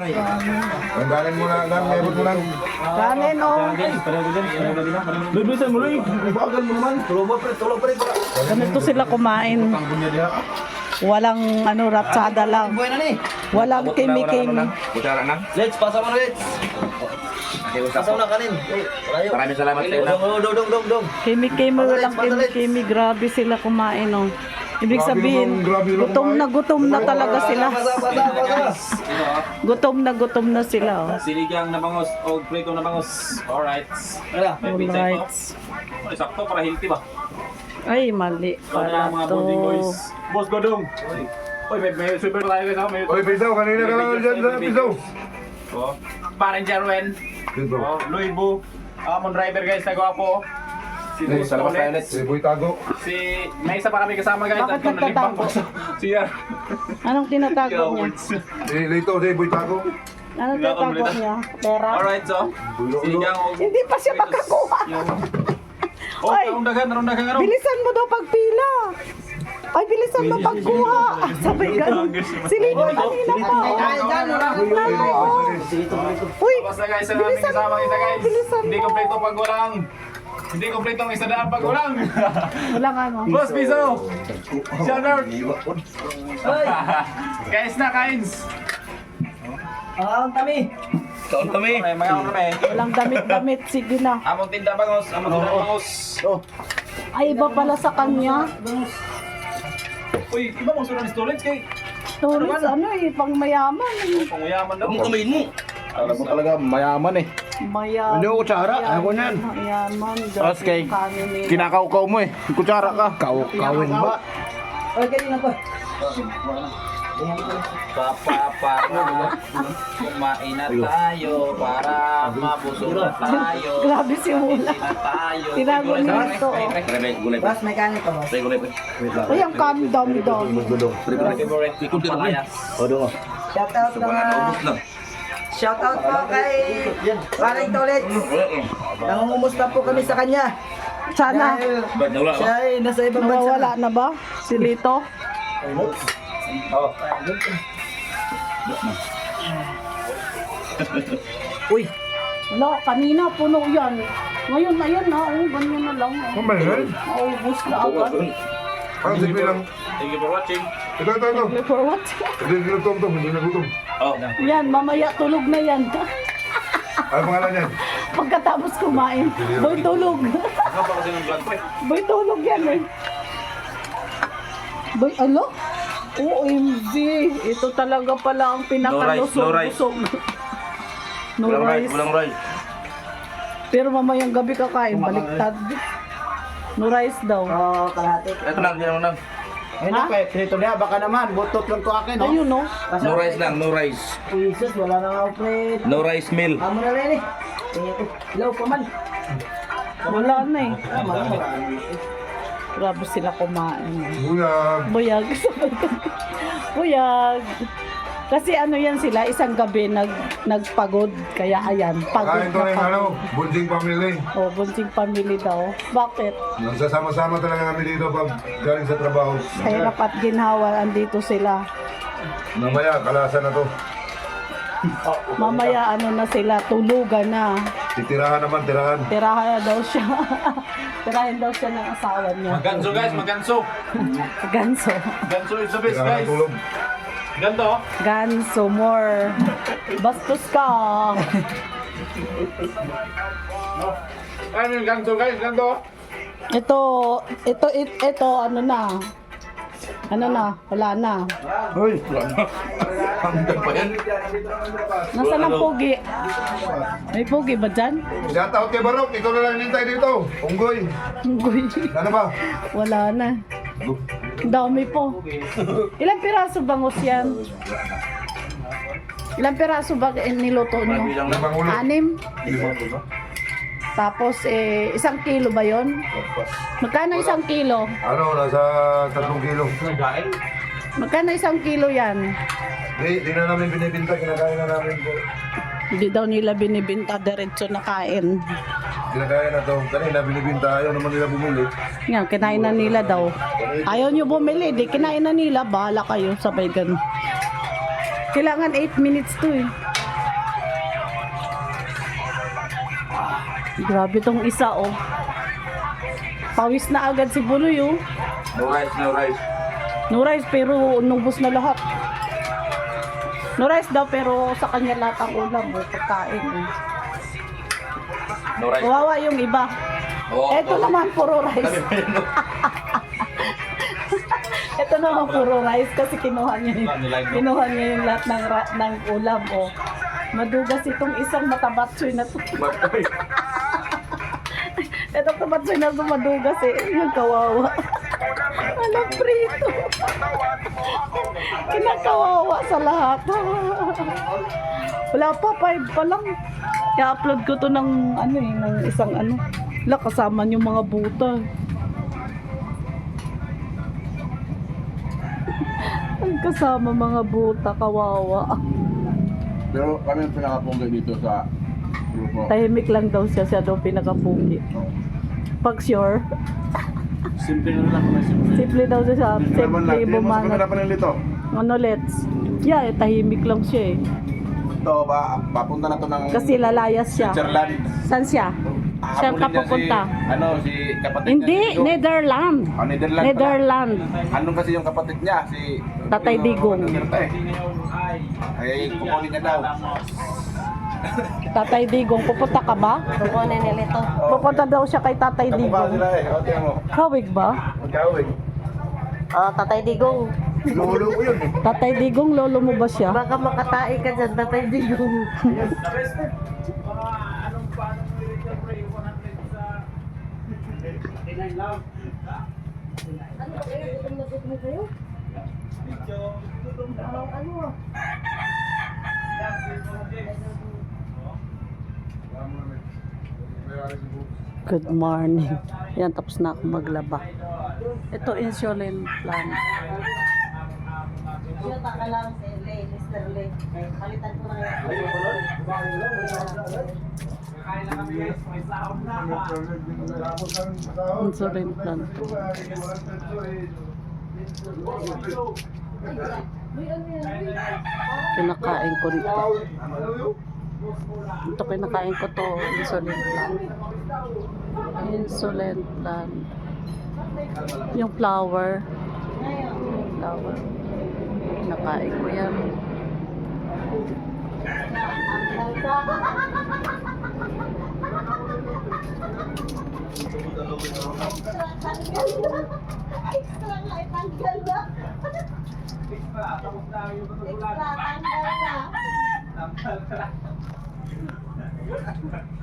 Tanggalin mo na lang, meron mo lang. Kanin oh. Bibisan mo rin. Ibagal mo naman. Tulog pre, tulog pre. Ganito sila kumain. Walang ano, ratsada lang. Walang kimi-kimi. Kutsara na. Let's, pasa mo na, let's. Pasa mo na kanin. Maraming salamat sa iyo. Dong, dong, dong, dong, dong. Kimi-kimi, walang kimi-kimi. Grabe sila kumain oh. Ibig sabihin, gutom na gutom na talaga sila. Gutom na gutom na sila oh. Sinigang na bangos o prito na bangos. Alright. Wala. May pizza Alright. ito. Ay, sakto para healthy ba? Ay, mali Para mga to. Boss Godong. Uy, may, may super tayo ha? May, Oy, pisaw, kanina ka lang dyan sa pisaw. Oh. Parang Jarwen. Oh, Louis Bu. Amon driver guys, na gwapo. Si Hey, salamat Tolet. tayo, Si Boy Tago. Si, may isa pa kami kasama guys. Bakit Tatlo nalimbang nagtatago? po. Siya. Anong tinatago niya? Si Lito, si Boy Tago. Anong tinatago niya? Pera? Alright, so. Sinigang o... Hindi pa siya makakuha. Oh, Ay. karundagan, karundagan ano? Bilisan mo daw pagpila. Ay, bilisan mo pagkuha. Ah, Sabay ganun. Silino kanina pa. oh. Uy, Basta guys, sa aming bilisan kasama mo. isa guys. Bilisan Hindi mo. kompleto pag walang. Hindi kompleto ang isa daan pag walang. Wala nga no. Boss Piso! Shout out! Guys na, kains! Ah, ang kami. Kaon kami. Okay, mga ano kami. Walang damit-damit. Sige na. Among tinda bangos, among tinda bangos. Ay, iba pala sa kanya. Uy, iba mong sunod Stolens kay Tourist, ano eh, pang mayaman. panguyaman daw. Ang kamayin mo. Alam mo talaga, mayaman eh. Mayaman. Ano, kutsara? Ayaw ko niyan. Mayaman. Tapos kay- Kanin nila. Kinakaukaw mo eh. Kutsara ka. Kaukawin ba? Ay, kanina pa. Papapara, kumain na tayo para mabusog na tayo. Grabe si Mula. na tayo. Tinago niya ito. Gulay Boss, mechanic ka, boss. Uy, ang kandam-dam. Favorite ko palayas. Shout out mga... Shout out po kay Paring Tolet. Nangungumusta po kami sa kanya. Sana, Dahil siya ay nasa ibang bansa. nawawala na ba? Si Lito? Uy, Wala, kanina puno yan. Ngayon na yan ha, oh, ganyan na lang. Ano ba yan? Maubos na agad. Thank you for watching. Ito, ito, ito. Thank you for what? Hindi ginutom to, hindi nagutom. Oh. Yan, mamaya tulog na yan. Ano pangalan yan? Pagkatapos kumain, boy tulog. Ano pa kasi ng vlog ko eh? boy tulog yan eh. Boy, ano? OMG, ito talaga pala ang pinakalusog-lusog. No rice. rice. Pero mamayang gabi kakain, baliktad. No rice daw. oh, kalahati. Ito lang, yan lang. Ayun na, pe. Pinito niya, baka naman. Butot lang ko akin, Ayun no. No rice lang, no rice. Jesus, wala na nga ako. No rice meal. Amo na rin eh. Tingnan ko. Hello, paman. Wala na eh. Grabe sila kumain. Buyag. Buyag. Buyag. Kasi ano yan sila, isang gabi nag, nagpagod. Kaya ayan, pagod Kain to na yung ano, pagod. bunting family. O, bunting family daw. Bakit? Nagsasama-sama talaga kami dito pag galing sa trabaho. Hirap at ginhawa, andito sila. Mamaya, kalasan na to. Mamaya ano na sila, tulugan na. Titirahan naman, tirahan. Tirahan na daw siya. Tirahin daw siya ng asawa niya. Maganso guys, maganso. Ganso. Ganso is the best Tirahan guys. ng tulog. Ganto. oh. Ganso more. Bastos ka. Ano yung ganso guys, ganto. Ito, ito, it, ito, ano na. Ano na, wala na. Hoy! Hanggang pa yan. Nasaan ang pugi? May pugi ba dyan? Shoutout kay Barok, ikaw na lang nintay dito. Unggoy. Unggoy. Ano ba? Wala na. Dami po. Ilang piraso bangos yan? Ilang piraso ba eh, niluto nyo? Anim? Tapos, eh, isang kilo ba yon? Magkano isang kilo? Ano, nasa tatlong kilo. Magkano isang kilo yan? Di, di na namin binibinta, kinakain na namin po. Hindi daw nila binibinta diretso na kain. Kinakaya na daw. Kanina binibinta. Ayaw naman nila bumili. Nga, kinain na nila daw. Ayaw nyo bumili. Di kinain na nila. Bahala kayo. Sabay ganun. Kailangan 8 minutes to eh. Grabe tong isa oh. Pawis na agad si Buloy oh. No rice, no rice. No rice pero nubos na lahat. No rice daw pero sa kanya lahat ang ulam o pagkain. Eh. No rice. Kawawa yung iba. Oo. Ito naman puro rice. Ito naman puro rice kasi kinuha niya yung, kinuha niya yung lahat ng, ng ulam o. Madugas itong isang matabatsoy na to. Itong tabatsoy na to madugas eh. Yung kawawa. Alam prito. Kinakawawa sa lahat. Wala pa, five pa lang. I-upload ko to ng ano eh, ng isang ano. Wala, kasama yung mga buta. Ang kasama mga buta, kawawa. Pero kami ang pinakapunggay dito sa grupo. Tahimik lang daw siya, siya daw pinakapugi. Pag sure, Simple na lang kami. Simple. simple daw siya, Naman simple lang. Hindi mo sa bumanat. kanila panilito. Ano let's? Yeah, eh, tahimik lang siya eh. Ito, ba, papunta na to ng Kasi lalayas siya. Switzerland. Saan siya? Saan ka Habulin niya pupunta? Si, ano, si kapatid Hindi, niya. si Digo. Netherland. Ah, Netherlands. Netherland. Ano kasi yung kapatid niya? Si... Tatay Digong. Ay, kukunin niya daw. Tatay Digong, pupunta ka ba? Kukunin nila ito. Pupunta daw siya kay Tatay Digong. sila eh. Mo. Kawig ba? Magkawig. Oh, Tatay Digong. Lolo ko yun eh. Tatay Digong, lolo mo ba siya? Baka makatai ka dyan, Tatay Digong. Good morning. Yan, tapos na ako maglaba. Ito insulin plan. Insulin plan. Kinakain ko nito. Ito kinakain ko to, insulin plan. Insulin plan. Yung flour. Flour. Kinakain ko yan. Extra nga, itanggal na. Extra, tanggal na. Thank you.